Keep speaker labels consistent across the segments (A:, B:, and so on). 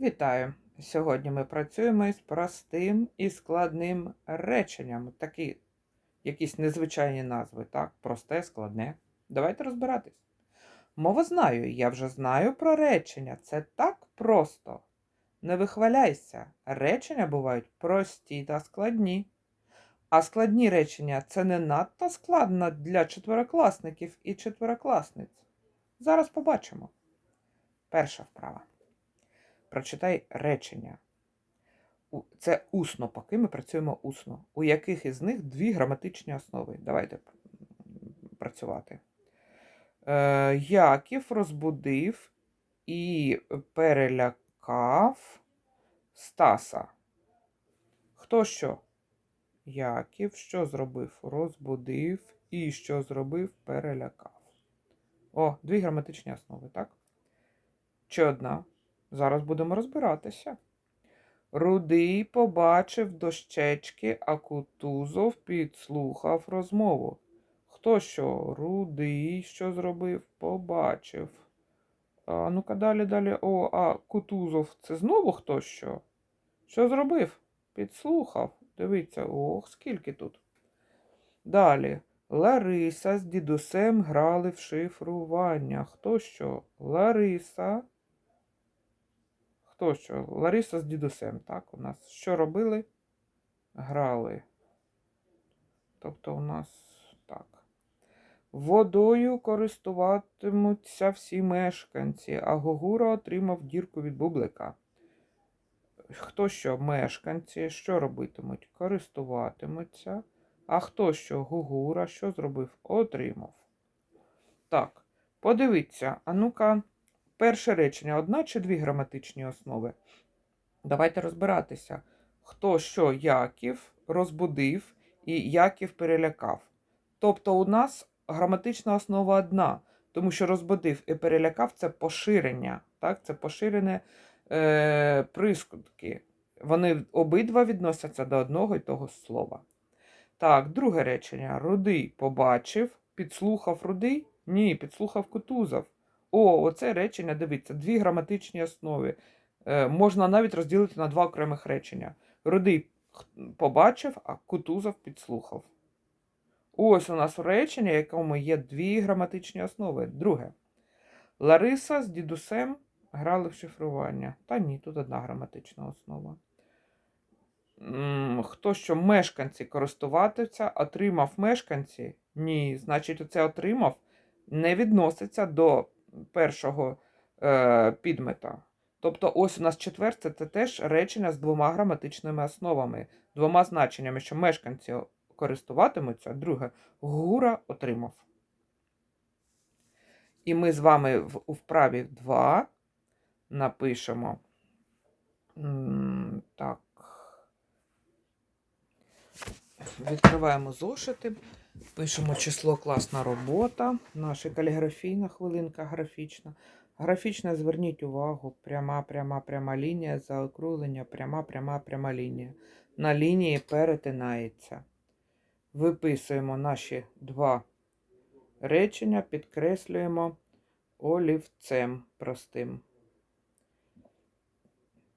A: Вітаю! Сьогодні ми працюємо із простим і складним реченням. Такі якісь незвичайні назви, так? Просте, складне. Давайте розбиратись. Мова знаю, я вже знаю про речення. Це так просто. Не вихваляйся. Речення бувають прості та складні. А складні речення це не надто складно для четверокласників і четверокласниць. Зараз побачимо. Перша вправа. Прочитай речення. Це усно, поки ми працюємо усно. У яких із них дві граматичні основи? Давайте працювати. Е, Яків розбудив і перелякав Стаса. Хто що? Яків що зробив? Розбудив і що зробив? Перелякав. О, дві граматичні основи, так? Чи одна? Зараз будемо розбиратися. Рудий побачив дощечки, а Кутузов підслухав розмову. Хто що? Рудий що зробив? Побачив. А ну-ка далі, далі. О, а Кутузов це знову хто що? Що зробив? Підслухав. Дивіться, ох, скільки тут. Далі. Лариса з дідусем грали в шифрування. Хто що? Лариса. Хто? Лариса з дідусем, так? У нас що робили? Грали. Тобто у нас так. Водою користуватимуться всі мешканці, а Гогура отримав дірку від бублика. Хто що? Мешканці, що робитимуть? Користуватимуться. А хто що? Гугура, що зробив? Отримав. Так, подивіться, а ну-ка, перше речення, одна чи дві граматичні основи? Давайте розбиратися. Хто що Яків розбудив і Яків перелякав. Тобто у нас граматична основа одна, тому що розбудив і перелякав це поширення. Так? Це поширене е, прискутки. Вони обидва відносяться до одного і того слова. Так, друге речення. Рудий побачив, підслухав рудий? Ні, підслухав Кутузов. О, оце речення, дивіться, дві граматичні основи. Е, можна навіть розділити на два окремих речення. Рудий побачив, а Кутузов підслухав. Ось у нас речення, в якому є дві граматичні основи. Друге. Лариса з дідусем грали в шифрування. Та ні, тут одна граматична основа. Хто що мешканці користуватися, отримав мешканці? Ні, значить, оце отримав не відноситься до першого е, підмета. Тобто, ось у нас четверте це теж речення з двома граматичними основами, двома значеннями, що мешканці користуватимуться, друге гура отримав. І ми з вами в, у вправі 2 напишемо. Так. Відкриваємо зошити, пишемо число класна робота, наша каліграфійна хвилинка графічна. Графічна, зверніть увагу, пряма, пряма, пряма лінія, заокруглення, пряма, пряма, пряма лінія. На лінії перетинається. Виписуємо наші два речення, підкреслюємо олівцем простим.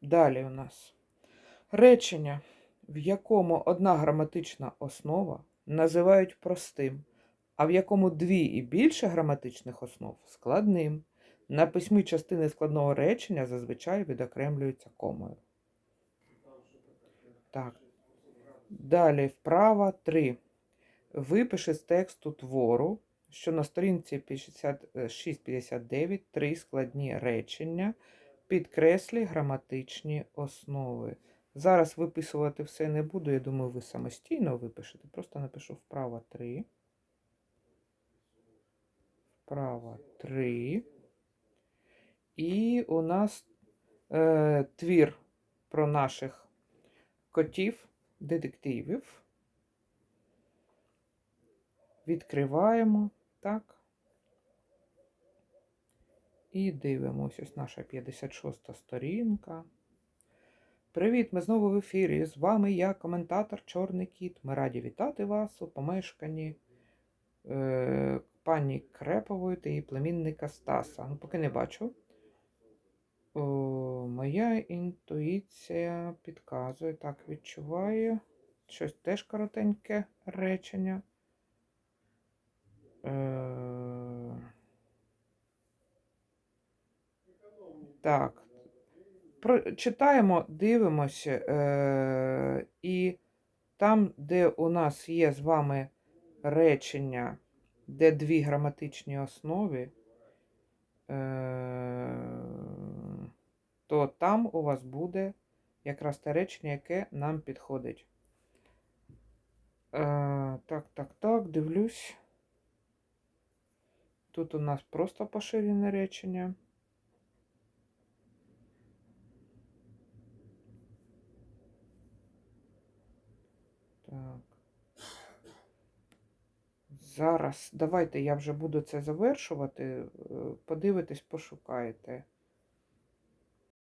A: Далі у нас речення, в якому одна граматична основа називають простим, а в якому дві і більше граматичних основ складним. На письмі частини складного речення зазвичай відокремлюються комою. Так. Далі вправа 3. Випиши з тексту твору, що на сторінці 56-59 три складні речення, підкреслі граматичні основи. Зараз виписувати все не буду, я думаю, ви самостійно випишете. Просто напишу вправа 3. Вправа 3. І у нас е, твір про наших котів, детективів. Відкриваємо, так. І дивимося, ось наша 56 сторінка. Привіт, ми знову в ефірі. З вами я, коментатор Чорний Кіт. Ми раді вітати вас у помешканні е, пані Крепової та її племінника Стаса. Ну, поки не бачу. О, моя інтуїція підказує, так, відчуваю. Щось теж коротеньке речення. Е, Так. Читаємо, дивимося. Е... І там, де у нас є з вами речення, де дві граматичні основи, е... то там у вас буде якраз те речення, яке нам підходить. Е... Так, так, так, дивлюсь. Тут у нас просто поширене речення. Так. Зараз давайте я вже буду це завершувати. е, Подивитесь, пошукаєте.